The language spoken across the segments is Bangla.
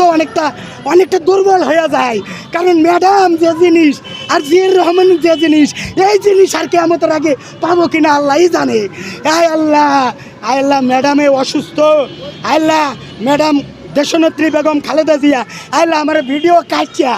তো অনেকটা অনেকটা দুর্বল হয়ে যায়। কারণ ম্যাডাম যে জিনিস আর জিয়ার রহমান যে জিনিস, এই জিনিস আর কেমতের আগে পাবো কিনা আল্লাহই জানে। আয় আল্লাহ আয় আল্লাহ, ম্যাডামে অসুস্থ। আল্লাহ, ম্যাডাম দেশনেত্রী বেগম খালেদা জিয়া আল্লাহ, আমার ভিডিও কাটছা।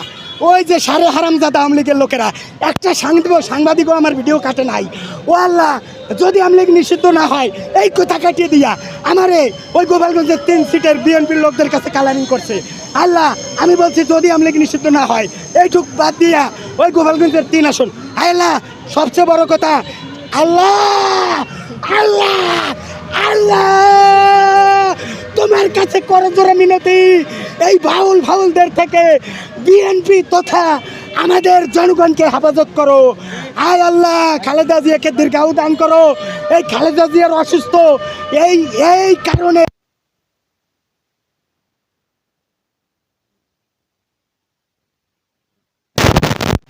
ওই যে সারে হারামজাদা আওয়ামী লীগের লোকেরা, একটা সাংবাদিক সাংবাদিকও আমার ভিডিও কাটে নাই। ও আল্লাহ, যদি আওয়ামী লীগ নিষিদ্ধ না হয়, এই কথা কাটিয়ে দিয়া আমারে ওই গোপালগঞ্জের তিন সিটের বিএনপির লোকদের কাছে কালারিং করছে। আল্লাহ, আমি বলছি, যদি আওয়ামী লীগ নিষিদ্ধ না হয়, এইটুক বাদ দিয়া ওই গোপালগঞ্জের তিন আসন। আল্লাহ, সবচেয়ে বড় কথা, আল্লাহ আল্লাহ আল্লাহ, তোমার কাছে করজোরে মিনতি। এই ভাউল ভাউলদের থেকে বিএনপি তথা আমাদের জনগণকে হেফাজত করো। আয় আল্লাহ, খালেদা জিয়াকে দীর্ঘায়ু দান করো। এই খালেদা জিয়ার অসুস্থ, এই এই কারণে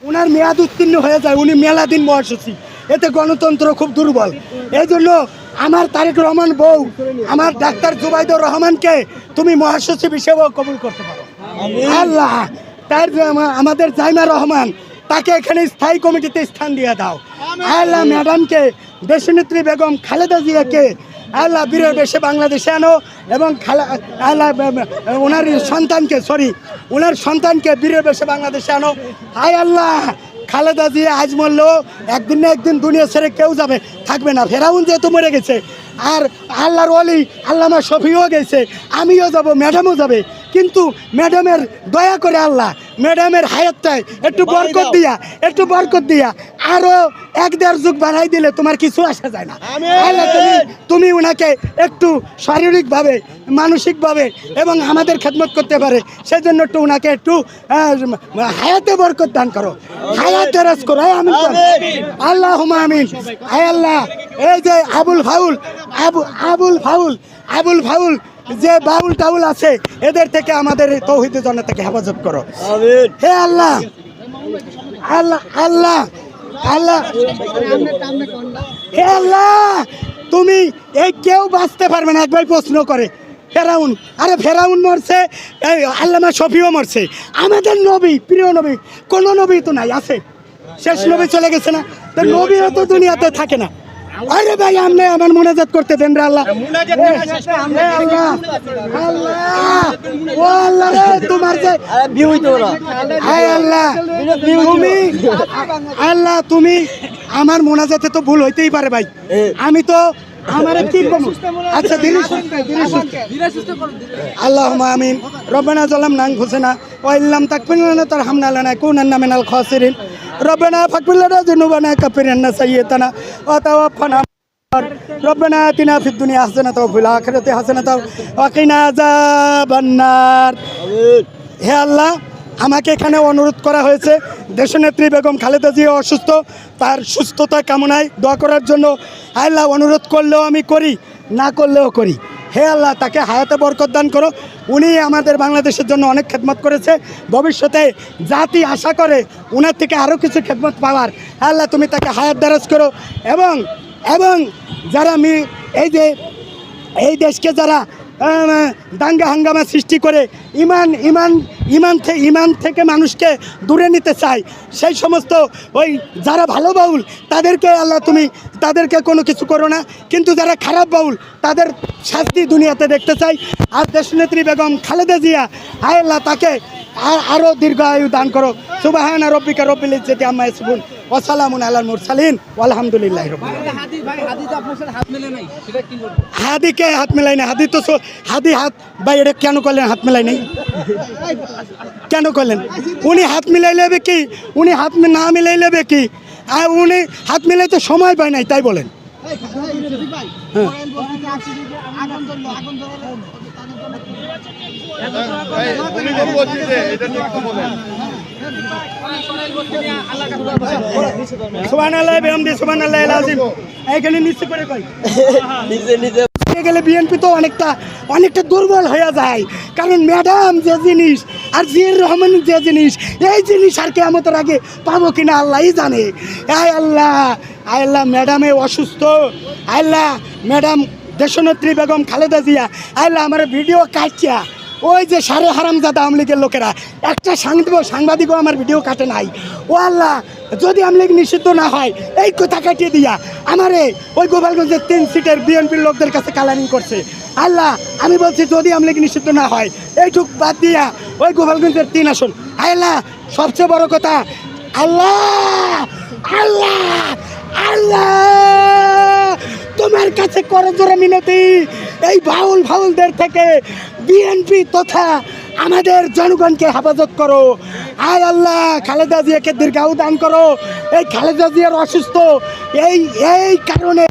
ওনার মেয়াদ উত্তীর্ণ হয়ে যায়, উনি মেলা দিন বয়সী এতে গণতন্ত্র খুব দুর্বল। এই জন্য আমার তারেক রহমান বউ আমার ডাক্তার জুবাইদুর রহমানকে তুমি মহাসচিব হিসেবেও কবুল করতে পারো। আল্লাহ তার আমাদের জাইমা রহমান তাকে এখানে স্থায়ী কমিটিতে স্থান দিয়ে দাও। আল্লাহ ম্যাডামকে দেশনেত্রী বেগম খালেদা জিয়াকে আল্লাহ বীরের বেশে বাংলাদেশে আনো এবং খালা আল্লাহ ওনার সন্তানকে সরি ওনার সন্তানকে বীরের বেশে বাংলাদেশে আনো। আয় আল্লাহ খালেদা জিয়া আজ মরলো একদিন না একদিন দুনিয়া ছেড়ে কেউ যাবে, থাকবে না। ফেরাউন যেহেতু মরে গেছে, আর আল্লাহর অলি আল্লামা শফিও গেছে, আমিও যাব, ম্যাডামও যাবে। কিন্তু ম্যাডামের দয়া করে আল্লাহ ম্যাডামের হায়াতটায় একটু বরকত দিয়া একটু বরকত দিয়া আরও এক দেড় যুগ বাড়াই দিলে তোমার কিছু আসা যায় না। আল্লাহ তুমি তুমি ওনাকে একটু শারীরিকভাবে মানসিকভাবে এবং আমাদের খেদমত করতে পারে। সেই জন্য একটু ওনাকে একটু হায়াতে বরকত দান করো। হায়াত তেরাজ করো। কর। আল্লাহ আমিন। হায় আল্লাহ। এই যে Abul foul Abu Abul foul Abul foul যে বাউল টাউল আছে এদের থেকে আমাদের জন্য থেকে হেফাজত করো। হে আল্লাহ আল্লাহ আল্লাহ আল্লাহ। হে আল্লাহ তুমি এই কেউ বাঁচতে পারবে না একবার প্রশ্ন করে। ফেরাউন আরে ফেরাউন মরছে এই আল্লামা শফিও মরছে। আমাদের নবী প্রিয় নবী কোনো নবী তো নাই আছে। শেষ নবী চলে গেছে না। তো নবীও তো দুনিয়াতে থাকে না। আরে ভাই আপনি আমার মোনাজাত করতে দেন রে আল্লাহ। আল্লাহ আল্লাহ। ও আল্লাহ রে তোমার যে হায় আল্লাহ। তুমি আল্লাহ তুমি আমার মোনাজাতে তো ভুল হইতেই পারে ভাই। আমি তো আমার কি? আচ্ছা দিলি আল্লাহ আমিন। রব্বানা জালাম নাং ঘুসেনা ওয়াইল্লাম তাকফিরনা তার হামনা লানা কুনান্না মিনাল খাসিরিন। রব্বানা ফাকফিরনা যুনুবানা কাফিরান্না সাইয়্যিতানা ওয়া তাওয়াফানা ربنا آتنا في الدنيا حسنة وفي الآخرة حسنة وقنا عذاب النار হে আল্লাহ আমাকে এখানে অনুরোধ করা হয়েছে দেশনেত্রী বেগম খালেদা জিয়া অসুস্থ তার সুস্থতা কামনায় দোয়া করার জন্য আল্লাহ অনুরোধ করলেও আমি করি না করলেও করি হে আল্লাহ, তাকে হায়াতে বরকত দান করো। উনি আমাদের বাংলাদেশের জন্য অনেক খেদমত করেছে। ভবিষ্যতে জাতি আশা করে ওনার থেকে আরও কিছু খেদমত পাওয়ার। আল্লাহ, তুমি তাকে হায়াত দারাজ করো এবং এবং যারা মি, এই যে, এই দেশকে যারা দাঙ্গা হাঙ্গামা সৃষ্টি করে, ইমান ইমান ইমান থেকে ইমান থেকে মানুষকে দূরে নিতে চায়। সেই সমস্ত ওই যারা ভালো বাউল, তাদেরকে আল্লাহ তুমি, তাদেরকে কোনো কিছু করো না। কিন্তু যারা খারাপ বাউল, তাদের শাস্তি দুনিয়াতে দেখতে চাই। আর দেশনেত্রী বেগম খালেদা জিয়া, আয় আল্লাহ তাকে আর আরও দীর্ঘ আয়ু দান করো। আর রব্বিকা রব্বিল ইজ্জতি আম্মা ইয়াসিফুন। ওয়া সালামুন আলাল মুরসালিন আলহামদুলিল্লাহি হাদি ভাই হাদি তো আপনার সাথে হাত মেলে নাই। সেটা কি বলব? হাদিকে হাত মেলাই না হাদি তো হাদি হাত এটা কেন করলেন হাত মেলাই নেই? কেন করলেন? উনি হাত মিলাই নেবে কি? উনি হাত না মিলাই নেবে কি? আর উনি হাত মিলাইতে সময় পায় নাই তাই বলেন। হ্যাঁ। গেলে বিএনপি তো অনেকটা অনেকটা দুর্বল হয়ে যায়। কারণ ম্যাডাম যে জিনিস আর জিয়ার রহমান যে জিনিস এই জিনিস আর কেমতের আগে পাবো কিনা আল্লাহই জানে। আয় আল্লাহ আয় আল্লাহ ম্যাডামে অসুস্থ। আল্লাহ ম্যাডাম দেশনেত্রী বেগম খালেদা জিয়া আল্লাহ আমার ভিডিও কাটছা। ওই যে সারে হারামজাদা আওয়ামী লীগের লোকেরা, একটা সাংবাদিক সাংবাদিকও আমার ভিডিও কাটে নাই। ও আল্লাহ, যদি আওয়ামী লীগ নিষিদ্ধ না হয়, এই কথা কাটিয়ে দিয়া আমারে ওই গোপালগঞ্জের তিন সিটের বিএনপির লোকদের কাছে কালারিং করছে। আল্লাহ, আমি বলছি, যদি আওয়ামী লীগ নিষিদ্ধ না হয়, এইটুক বাদ দিয়া ওই গোপালগঞ্জের তিন আসন। আল্লাহ, সবচেয়ে বড় কথা, আল্লাহ আল্লাহ আল্লাহ, তোমার কাছে করো জোরে মিনতি। এই ভাউল ফাউলদের থেকে বিএনপি তথা আমাদের জনগণকে হেফাজত করো। আয় আল্লাহ, খালেদা জিয়াকে দীর্ঘাউ দান করো। এই খালেদা জিয়ার অসুস্থ, এই এই কারণে